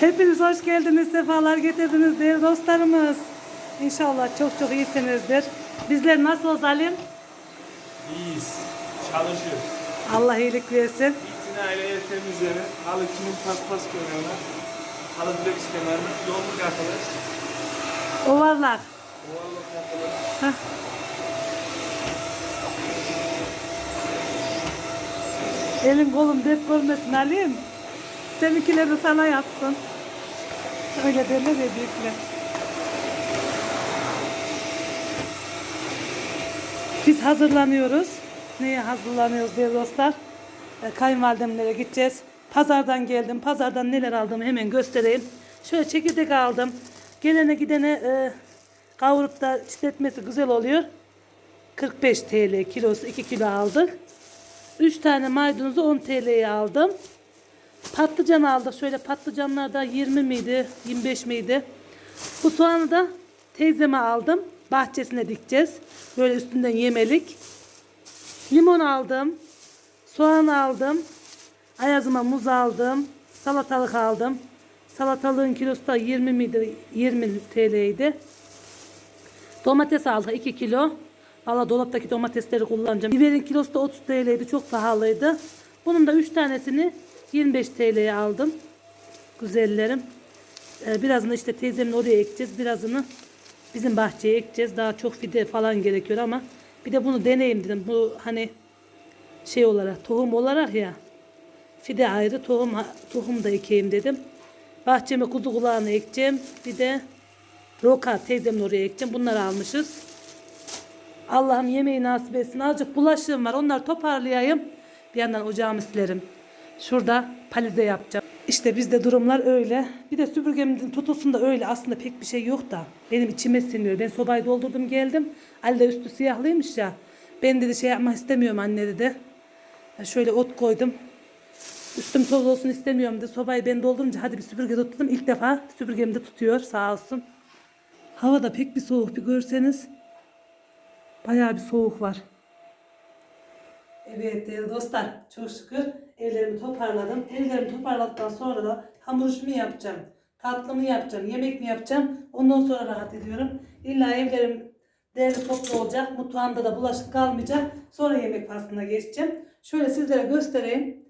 Hepiniz hoş geldiniz, sefalar getirdiniz değerli dostlarımız. İnşallah çok çok iyisinizdir. Bizler nasılız Alim? İyiyiz. Çalışıyor. Allah iyilik versin. İtinayla temizleri, halı kimin paspas kenarına, halı direkt kenarına, yolluk Ovarlar. ovallık yapılır. Hah. Elin kolun dert görmesin Alim. Seninkileri sana yapsın. Öyle derler ya büyükler. Biz hazırlanıyoruz. Neye hazırlanıyoruz diye dostlar. E, Kayınvalidemlere gideceğiz. Pazardan geldim. Pazardan neler aldım hemen göstereyim. Şöyle çekirdek aldım. Gelene gidene e, kavurup da çitletmesi güzel oluyor. 45 TL kilosu 2 kilo aldık. 3 tane maydanozu 10 TL'ye aldım. Patlıcan aldık. Şöyle patlıcanlar da 20 miydi? 25 miydi? Bu soğanı da teyzeme aldım. Bahçesine dikeceğiz. Böyle üstünden yemelik. Limon aldım. Soğan aldım. Ayazıma muz aldım. Salatalık aldım. Salatalığın kilosu da 20 miydi? 20 TL'ydi. Domates aldık 2 kilo. Valla dolaptaki domatesleri kullanacağım. Biberin kilosu da 30 TL'ydi. Çok pahalıydı. Bunun da 3 tanesini 25 TL'ye aldım. Güzellerim. Ee, birazını işte teyzemin oraya ekeceğiz. Birazını bizim bahçeye ekeceğiz. Daha çok fide falan gerekiyor ama bir de bunu deneyim dedim. Bu hani şey olarak tohum olarak ya fide ayrı tohum tohum da ekeyim dedim. Bahçeme kuzu kulağını ekeceğim. Bir de roka teyzemin oraya ekeceğim. Bunları almışız. Allah'ım yemeği nasip etsin. Azıcık bulaşığım var. Onları toparlayayım. Bir yandan ocağımı silerim. Şurada palize yapacağım. İşte bizde durumlar öyle. Bir de süpürgemin tutusunda öyle. Aslında pek bir şey yok da. Benim içime siniyor. Ben sobayı doldurdum geldim. Ali de üstü siyahlıymış ya. Ben dedi şey yapmak istemiyorum anne dedi. Şöyle ot koydum. Üstüm toz olsun istemiyorum dedi. Sobayı ben doldurunca hadi bir süpürge tuttum. İlk defa süpürgemde tutuyor sağ olsun. Hava da pek bir soğuk bir görseniz. Bayağı bir soğuk var. Evet dostlar çok şükür evlerimi toparladım. Evlerimi toparladıktan sonra da hamur işimi yapacağım. Tatlımı yapacağım, yemek mi yapacağım. Ondan sonra rahat ediyorum. İlla evlerim değerli toplu olacak. Mutfağımda da bulaşık kalmayacak. Sonra yemek faslına geçeceğim. Şöyle sizlere göstereyim.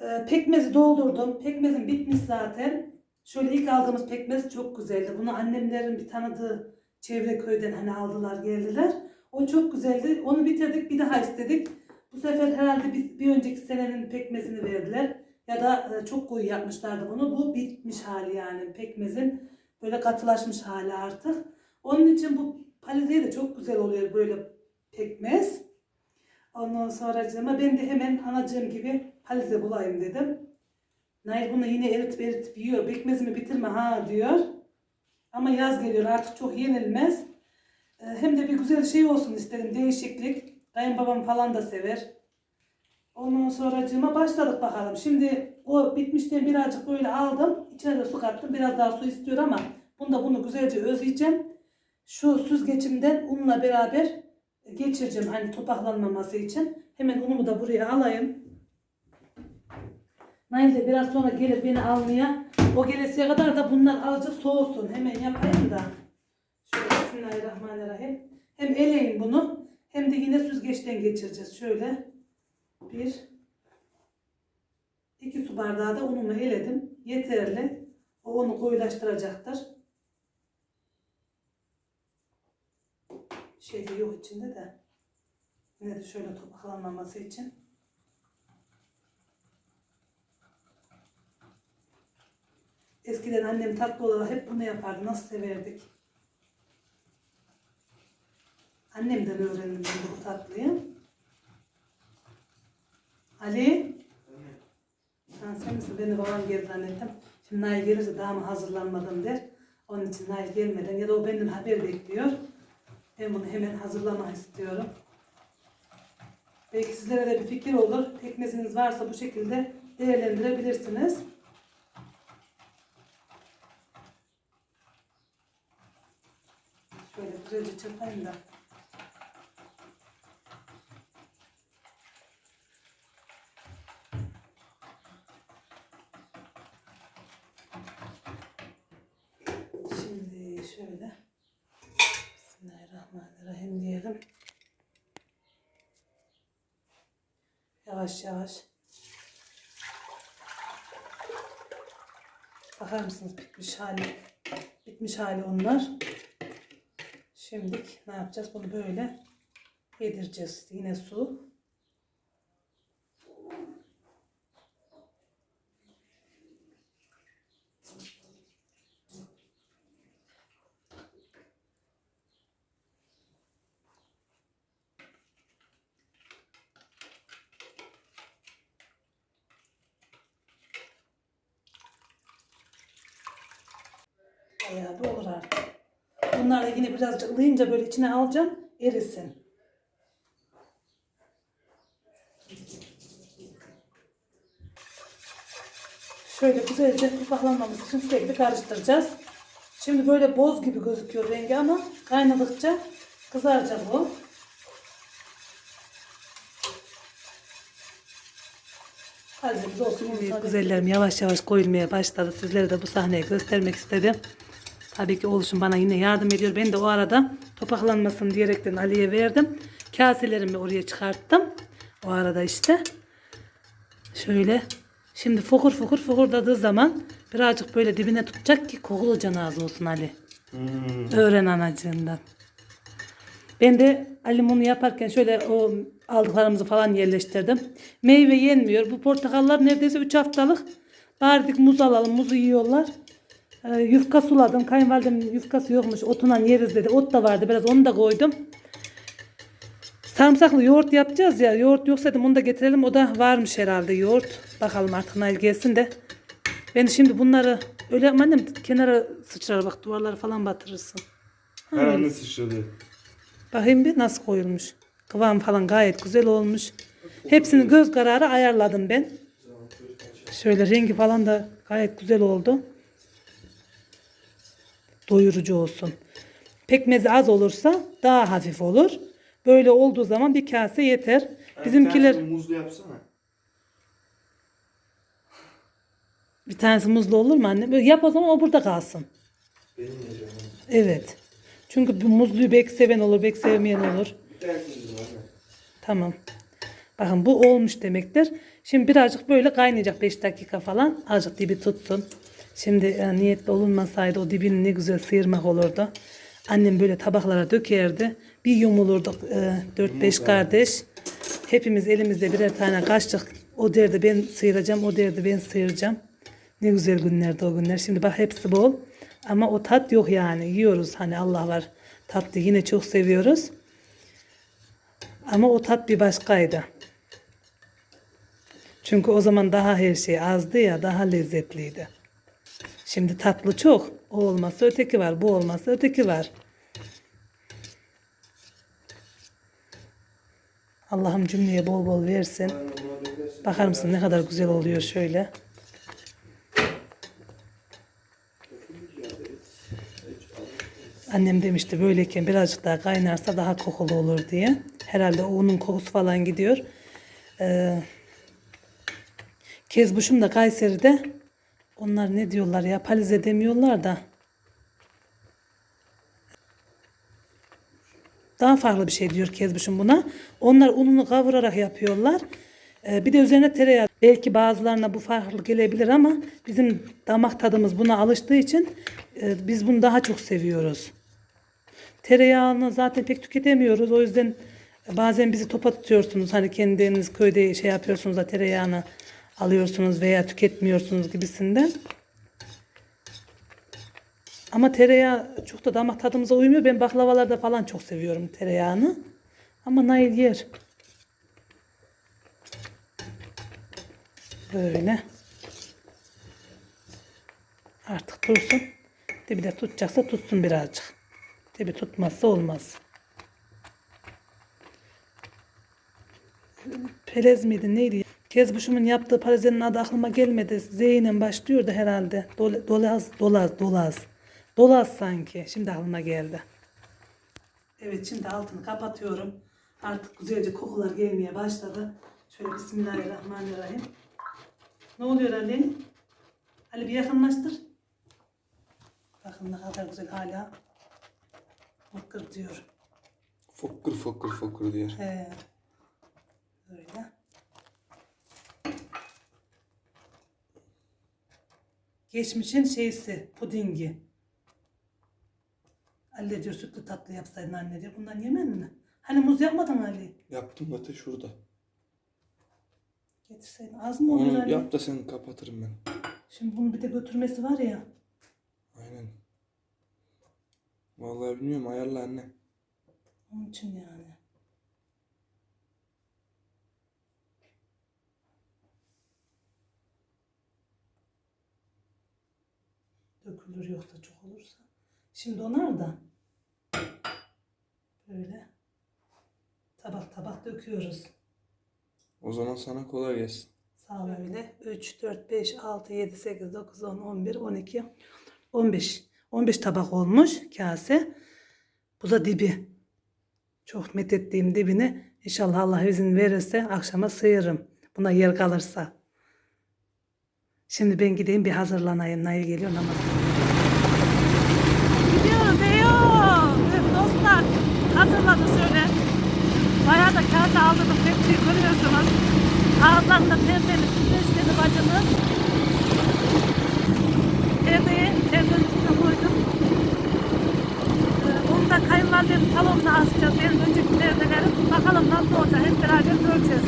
Ee, pekmezi doldurdum. Pekmezim bitmiş zaten. Şöyle ilk aldığımız pekmez çok güzeldi. Bunu annemlerin bir tanıdığı çevre köyden hani aldılar geldiler. O çok güzeldi. Onu bitirdik bir daha istedik. Bu sefer herhalde bir, bir önceki senenin pekmezini verdiler. Ya da e, çok koyu yapmışlardı bunu. Bu bitmiş hali yani pekmezin. Böyle katılaşmış hali artık. Onun için bu palize de çok güzel oluyor böyle pekmez. Ondan sonra ama ben de hemen anacığım gibi palize bulayım dedim. Nail bunu yine eritip eritip yiyor. Pekmezimi bitirme ha diyor. Ama yaz geliyor artık çok yenilmez. Ee, Hem de bir güzel şey olsun istedim değişiklik. Kayınbabam falan da sever. Ondan sonracığıma başladık bakalım. Şimdi o bitmişten birazcık böyle aldım. İçine de su kattım. Biraz daha su istiyor ama bunda bunu güzelce özleyeceğim. Şu süzgecimden unla beraber geçireceğim hani topaklanmaması için. Hemen unumu da buraya alayım. Nail de biraz sonra gelir beni almaya. O gelesiye kadar da bunlar azıcık soğusun. Hemen yapayım da. Şöyle Bismillahirrahmanirrahim. Hem eleyin bunu hem de yine süzgeçten geçireceğiz. Şöyle bir iki su bardağı da unumu eledim. Yeterli. O onu koyulaştıracaktır. Şey de yok içinde de. Yine de şöyle topaklanmaması için. Eskiden annem tatlı olarak hep bunu yapardı. Nasıl severdik. Annemden öğrendim ben bu tatlıyı. Ali. Ha, sen misin? Ben de babam geldi zannettim. Şimdi Nail gelirse daha mı hazırlanmadım der. Onun için Nail gelmeden ya da o benden haber bekliyor. Ben bunu hemen hazırlamak istiyorum. Belki sizlere de bir fikir olur. Pekmeziniz varsa bu şekilde değerlendirebilirsiniz. Şöyle güzelce çırpayım da. şöyle Bismillahirrahmanirrahim diyelim. Yavaş yavaş. Bakar mısınız bitmiş hali? Bitmiş hali onlar. Şimdi ne yapacağız? Bunu böyle yedireceğiz. Yine su. Birazcık ılıyınca böyle içine alacağım. Erisin. Şöyle güzelce ufaklanmamız için sürekli karıştıracağız. Şimdi böyle boz gibi gözüküyor rengi ama kaynadıkça kızaracak bu. Hazırımız olsun. Güzellerim yavaş yavaş koyulmaya başladı. Sizlere de bu sahneyi göstermek istedim. Tabii ki oluşum bana yine yardım ediyor. Ben de o arada topaklanmasın diyerekten Ali'ye verdim. Kaselerimi oraya çıkarttım. O arada işte. Şöyle. Şimdi fokur fokur fokurdadığı zaman birazcık böyle dibine tutacak ki kokulu canağız olsun Ali. Öğren anacığından. Ben de Ali bunu yaparken şöyle o aldıklarımızı falan yerleştirdim. Meyve yenmiyor. Bu portakallar neredeyse 3 haftalık. Bari dedik muz alalım. Muzu yiyorlar. Ee, yufka suladım. Kayınvalidemin yufkası yokmuş. Otundan yeriz dedi. Ot da vardı. Biraz onu da koydum. Sarımsaklı yoğurt yapacağız ya. Yoğurt yoksa dedim onu da getirelim. O da varmış herhalde yoğurt. Bakalım artık Nail gelsin de. Ben şimdi bunları öyle annem kenara sıçrar bak duvarları falan batırırsın. Herhalde sıçradı. Bakayım bir nasıl koyulmuş. Kıvam falan gayet güzel olmuş. Hepsini göz kararı ayarladım ben. Şöyle rengi falan da gayet güzel oldu. Doyurucu olsun. Pekmezi az olursa daha hafif olur. Böyle olduğu zaman bir kase yeter. Bizimkiler Bir tanesini muzlu yapsana. bir tanesi muzlu olur mu anne? Böyle yap o zaman o burada kalsın. Benim yiyeceğim. Evet. Çünkü bu muzluyu bek seven olur, bek sevmeyen olur. Bir tane muzlu var. ha. Tamam. Bakın bu olmuş demektir. Şimdi birazcık böyle kaynayacak 5 dakika falan. Azıcık dibi tutsun. Şimdi e, niyetli olunmasaydı o dibini ne güzel sıyırmak olurdu. Annem böyle tabaklara dökerdi. Bir yumulurduk 4-5 kardeş. Hepimiz elimizde birer tane kaşık. O derdi ben sıyıracağım, o derdi ben sıyıracağım. Ne güzel günlerdi o günler. Şimdi bak hepsi bol. Ama o tat yok yani. Yiyoruz hani Allah var. Tatlı yine çok seviyoruz. Ama o tat bir başkaydı. Çünkü o zaman daha her şey azdı ya, daha lezzetliydi. Şimdi tatlı çok. O olmazsa öteki var, bu olmazsa öteki var. Allah'ım cümleye bol bol versin. Bakar mısın ne kadar güzel oluyor şöyle. Annem demişti böyleyken birazcık daha kaynarsa daha kokulu olur diye. Herhalde o unun kokusu falan gidiyor. Ee, Kezbuş'um da Kayseri'de onlar ne diyorlar ya palize demiyorlar da daha farklı bir şey diyor Kezbuş'um buna. Onlar ununu kavurarak yapıyorlar. Ee, bir de üzerine tereyağı. Belki bazılarına bu farklı gelebilir ama bizim damak tadımız buna alıştığı için e, biz bunu daha çok seviyoruz. Tereyağını zaten pek tüketemiyoruz. O yüzden bazen bizi topa tutuyorsunuz. Hani kendiniz köyde şey yapıyorsunuz da tereyağını alıyorsunuz veya tüketmiyorsunuz gibisinden. Ama tereyağı çok da damak tadımıza uymuyor. Ben baklavalarda falan çok seviyorum tereyağını. Ama Nail yer. Böyle. Artık dursun. Dibi de tutacaksa tutsun birazcık. Dibi tutmazsa olmaz. Pelez miydi neydi? Kezbuşumun yaptığı palezenin adı aklıma gelmedi. Z ile başlıyordu herhalde. Dol- dolaz, dolaz, dolaz. Dolaz sanki. Şimdi aklıma geldi. Evet şimdi altını kapatıyorum. Artık güzelce kokular gelmeye başladı. Şöyle Bismillahirrahmanirrahim. Ne oluyor Ali? Ali bir yakınlaştır. Bakın ne kadar güzel hala. Mıkkır diyor. Fokur fokur fokur diyor. He. Böyle. Geçmişin şeysi, pudingi. Ali diyor sütlü tatlı yapsaydın anne diyor. Bundan yemen mi? Hani muz yapmadın Ali? Yaptım Mete şurada. Getirseydin. Az mı olur Onu Ali? yap da sen kapatırım ben. Şimdi bunu bir de götürmesi var ya. Aynen. Vallahi bilmiyorum ayarla anne. Onun için yani. Dökülür yoksa çok olursa. Şimdi onar da böyle tabak tabak döküyoruz. O zaman sana kolay gelsin. Sağ ol öyle. 3, 4, 5, 6, 7, 8, 9, 10, 11, 12, 15. 15 tabak olmuş kase. Bu da dibi. Çok methettiğim dibini. İnşallah Allah izin verirse akşama sıyırırım. Buna yer kalırsa. Şimdi ben gideyim bir hazırlanayım. Nail geliyor namaz. Gidiyoruz eyvah. Evet, dostlar hazırladı şöyle. Bayağı da kase aldırdım. Tepsiyi görüyorsunuz. Ağızlarında tertemiz. Beşleri bacımız. Perdeyi perdenin üstüne koydum. Ee, Onu da kayınvalidemin salonuna asacağız. Benim önceki perdelerim. Bakalım nasıl olacak. Hep beraber göreceğiz.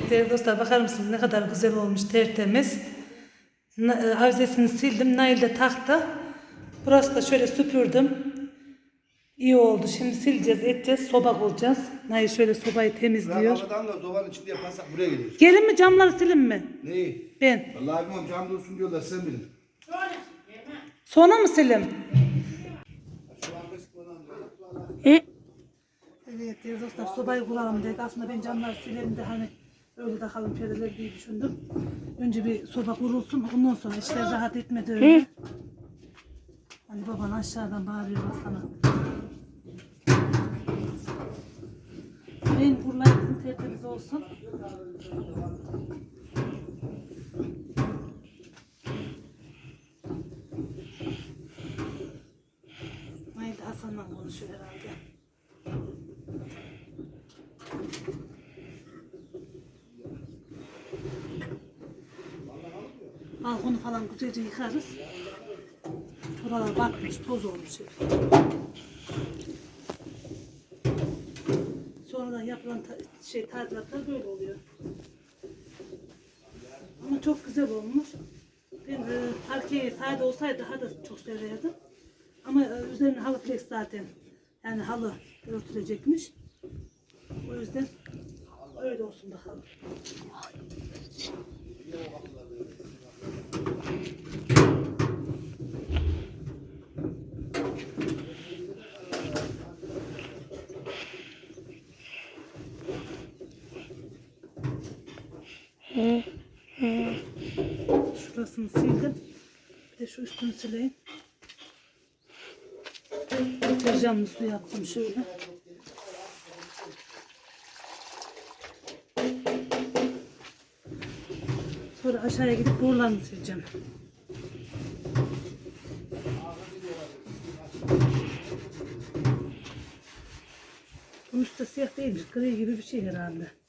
Evet değerli dostlar bakar mısınız ne kadar güzel olmuş tertemiz. E, Avizesini sildim. Nail de taktı. Burası da şöyle süpürdüm. İyi oldu. Şimdi sileceğiz, edeceğiz, soba kuracağız. Nail şöyle sobayı temizliyor. Havadan da zobanın içinde yaparsak buraya gelir. Gelin mi camları silin mi? Neyi? Ben. Vallahi bilmiyorum cam dursun diyorlar sen bilin. Sonra mı silim? Evet değerli dostlar sobayı kuralım dedik. Aslında ben camları silerim de hani öyle takalım perdeler diye düşündüm. Önce bir soba kurulsun ondan sonra işler rahat etmedi öyle. Hani baban aşağıdan bağırıyor sana. Ben kurulayım tertemiz olsun. Haydi Hasan'la konuşuyor herhalde. Balkonu falan güzelce yıkarız. Buralar batmış, toz olmuş. Sonradan yapılan ta- şey tadilatlar böyle oluyor. Ama çok güzel olmuş. Ben e, parkeyi sade olsaydı daha da çok severdim. Ama e, üzerine halı flex zaten. Yani halı örtülecekmiş. O yüzden öyle olsun bakalım. Şurasını sildim. Bir de şu üstünü sileyim. Deterjanlı su yaptım şöyle. Sonra aşağıya gidip borularını sileceğim. Bunun üstü siyah değilmiş. Gri gibi bir şey herhalde.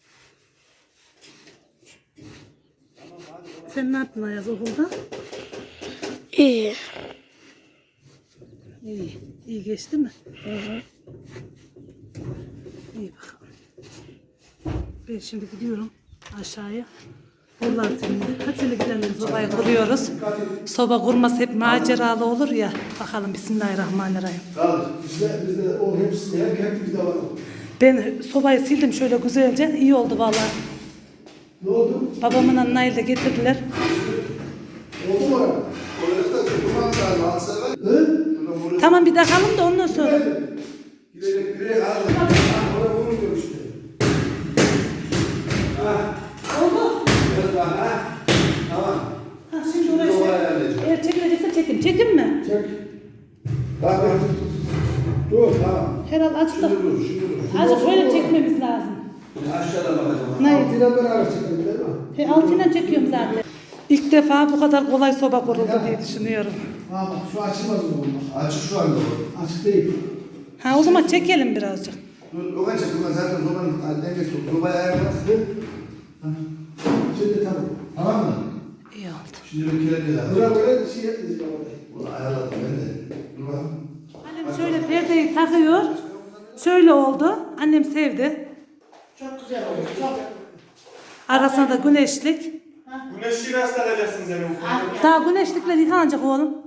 Sen ne yaptın Ayaz okulda? İyi. İyi. İyi geçti mi? İyi bakalım. Ben şimdi gidiyorum aşağıya. Buralar şimdi. Hadi gidelim sobayı kuruyoruz. Soba kurması hep maceralı olur ya. Bakalım Bismillahirrahmanirrahim. Kaldır. Bizde, bizde o hepsi, hep, hep bizde var. Ben sobayı sildim şöyle güzelce. İyi oldu vallahi. Ne oldu? Babamın Nail de getirdiler. Oldu mu? Orası da tutulmaz lazım. Alsa ver. Hı? Şurada buraya Tamam bir takalım da ondan sonra. gidecek direkt aldı. Ha, oraya vurmuyor işte. Ha. Oldu. Biraz daha ha. Tamam. Ha, şimdi oraya Sobayı ayarlayacağım. Eğer çekilecekse çekin. Çekin mi? Çek. Bak bak. Dur tamam. Herhalde açtı. Şimdi dur, şimdi dur. Azıcık şöyle çekmemiz lazım. Aşağıda bakacağım. Nail. Altıyla beraber çekelim değil mi? He, altıyla çekiyorum zaten. İlk defa bu kadar kolay soba kuruldu diye düşünüyorum. Ha bak şu açılmaz mı bunlar? Açık şu anda bu. Açık değil. Ha o zaman çekelim birazcık. Dur, o kaç yapımda zaten zobanın dengesi yok. Zobayı ayarlarsın. Ha. Şimdi tamam. Tamam mı? İyi oldu. Şimdi bir kere bir daha. Bura böyle şey yapacağız. Bunu ayarladım ben de. Dur bakalım. Annem şöyle perdeyi takıyor. Şöyle oldu. Annem sevdi. Çok güzel oldu. Çok. Arasında da güneşlik. Güneşi nasıl takacaksın sen ufak? Daha güneşlikler yıkanacak oğlum.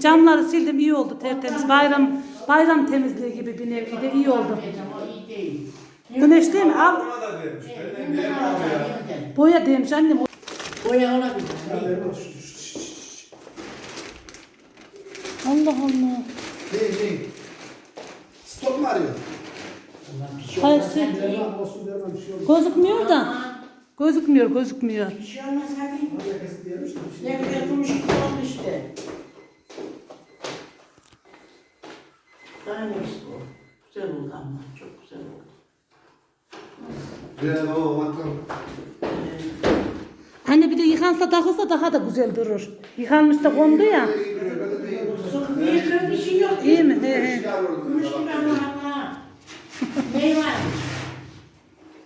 Camları sildim iyi oldu tertemiz. Bayram bayram temizliği gibi bir nevi de iyi oldu. O iyi değil. Güneş değil mi? Al. Boya demiş annem. Boya olabilir. Allah Allah. Değil değil. Stop mu arıyor? Hayır olsun bir şey olmaz. gözükmüyor da. Gözükmüyor gözükmüyor. Bir şey olmaz hadi. Diyemiş de bir şey Ne güzel gümüş gibi oldu işte. Daha ne bu? Güzel oldu ama. Çok güzel oldu. Bir baba bakalım. Hani bir de yıkansa takılsa daha da güzel durur. Yıkanmış da kondu ya. Büyük bir şey yok. İyi mi? He he. Gümüş gibi ama var?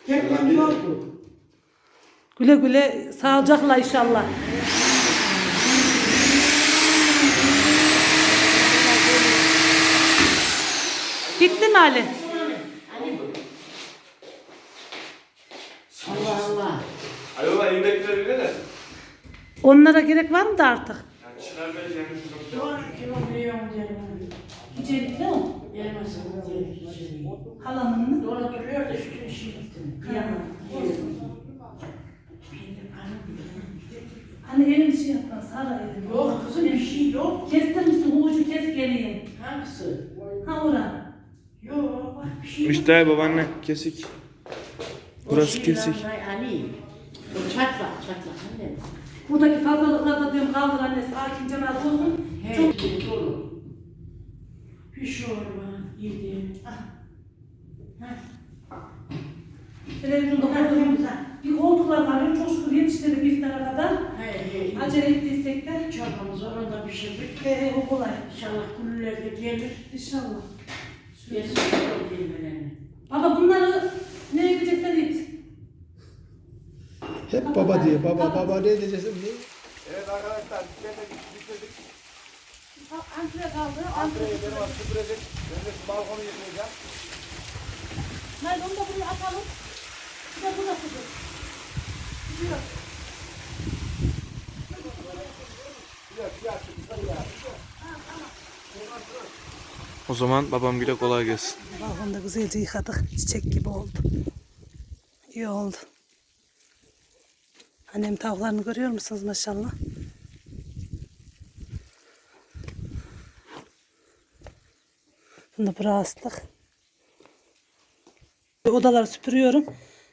Tekrar yoktu. Güle güle sağlıcakla inşallah. Bitti mi Ali? Allah Allah. Ayola yemekleri öyle de. Onlara gerek var mı da artık? Ya çıkar ben yemiş Doğru kilo milyon diyelim. İçerikli mi? Gelmesin diye içeriye. Halamın mı? Doğru duruyor da üstüne şey gittim. Kıyamam. Hani elin şey yapan Sara elin. Yok kızım bir şey yok. Kestirmişsin ucu kes geleyim. Hangisi? Ha ora. Yok bak bir şey yok. İşte babaanne kesik. Burası şey kesik. Ali. O çatlak çatlak anne. Buradaki fazlalıkları da diyorum kaldır anne sakince razı olsun. He Çok dolu. Bir şey olma. Yedim. televizyonda koyduğumuz bir koltuklar var. Çok şükür yetiştirdik iftara kadar. He he. Acele ettiysek de Çorbanız orada pişirdik. he he o kolay. İnşallah kulüler de gelir. İnşallah. Yesin o gelmelerini. Baba bunları ne edeceksen et. Hep baba diye. Baba baba ne diyeceksin? Ne? Evet arkadaşlar. Antre kaldı. Antreye benim var süpürecek. Ben de şu balkonu yıkayacağım. Hayır onu da buraya atalım. Bir de burada tutur. Gidiyor. O zaman babam güle kolay gelsin. Balkonu da güzelce yıkadık. Çiçek gibi oldu. İyi oldu. Annem tavuklarını görüyor musunuz maşallah? Bunu da buraya. Odaları süpürüyorum.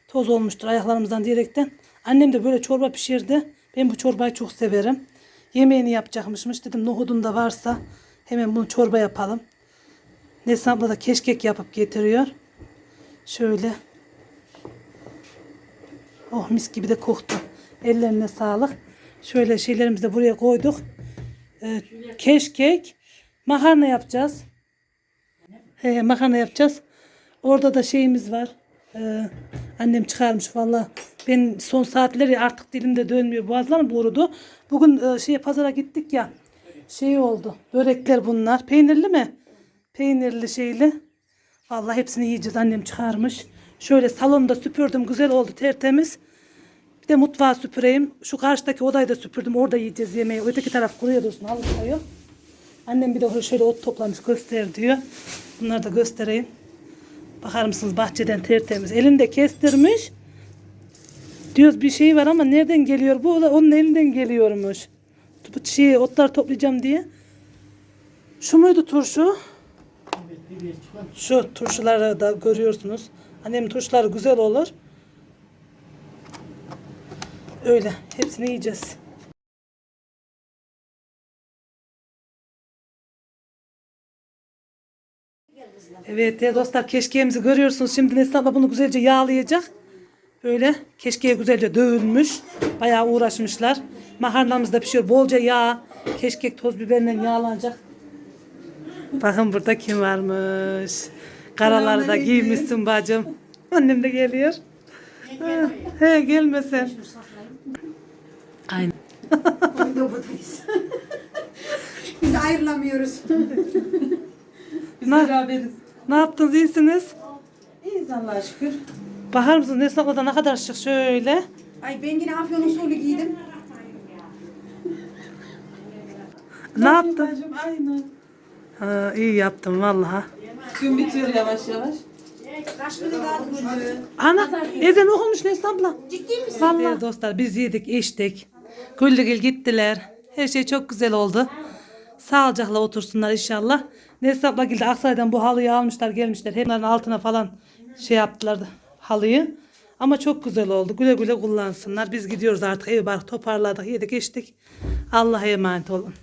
Toz olmuştur ayaklarımızdan diyerekten. Annem de böyle çorba pişirdi. Ben bu çorbayı çok severim. Yemeğini yapacakmışmış. Dedim nohudun da varsa hemen bunu çorba yapalım. Neslihan abla da keşkek yapıp getiriyor. Şöyle. Oh mis gibi de koktu. Ellerine sağlık. Şöyle şeylerimizi de buraya koyduk. Ee, keşkek. Makarna yapacağız. He, makarna yapacağız. Orada da şeyimiz var. Ee, annem çıkarmış valla. Ben son saatleri artık dilimde dönmüyor. Boğazlarım borudu. Bugün e, şeye pazara gittik ya. Şey oldu. Börekler bunlar. Peynirli mi? Peynirli şeyli. Vallahi hepsini yiyeceğiz. Annem çıkarmış. Şöyle salonda süpürdüm. Güzel oldu tertemiz. Bir de mutfağı süpüreyim. Şu karşıdaki odayı da süpürdüm. Orada yiyeceğiz yemeği. Öteki taraf kuruyor dursun. Halı yok. Annem bir de şöyle ot toplamış göster diyor. Bunları da göstereyim. Bakar mısınız bahçeden tertemiz. Elinde kestirmiş. Diyoruz bir şey var ama nereden geliyor? Bu onun elinden geliyormuş. Bu şey, otlar toplayacağım diye. Şu muydu turşu? Şu turşuları da görüyorsunuz. Annem turşuları güzel olur. Öyle. Hepsini yiyeceğiz. Evet değerli dostlar keşkeğimizi görüyorsunuz. Şimdi Nesli abla bunu güzelce yağlayacak. Böyle keşkeğe güzelce dövülmüş. Bayağı uğraşmışlar. Makarnamız da pişiyor. Bolca yağ. Keşkek toz biberle yağlanacak. Bakın burada kim varmış. Karaları da giymişsin bacım. Annem de geliyor. Ha, He gelme sen. Aynen. de buradayız. Biz ayrılamıyoruz. Ne, yaptınız iyisiniz? İyiyiz Allah'a şükür. Bakar mısınız Neslihan abla ne kadar şık şöyle. Ay ben yine afyon usulü giydim. Ne yaptın? Bacım aynı. Ha, iyi yaptım vallahi. Gün bitiyor yavaş yavaş. Kaç kaldı bugün? Ana ezan okunmuş Neslihan abla. Ciddi misin? Vallahi dostlar biz yedik içtik. Güllügül gittiler. Her şey çok güzel oldu. Sağlıcakla otursunlar inşallah. Neslihan abla geldi Aksaray'dan bu halıyı almışlar gelmişler. Bunların altına falan şey yaptılar halıyı. Ama çok güzel oldu. Güle güle kullansınlar. Biz gidiyoruz artık evi bark toparladık yedik içtik. Allah'a emanet olun.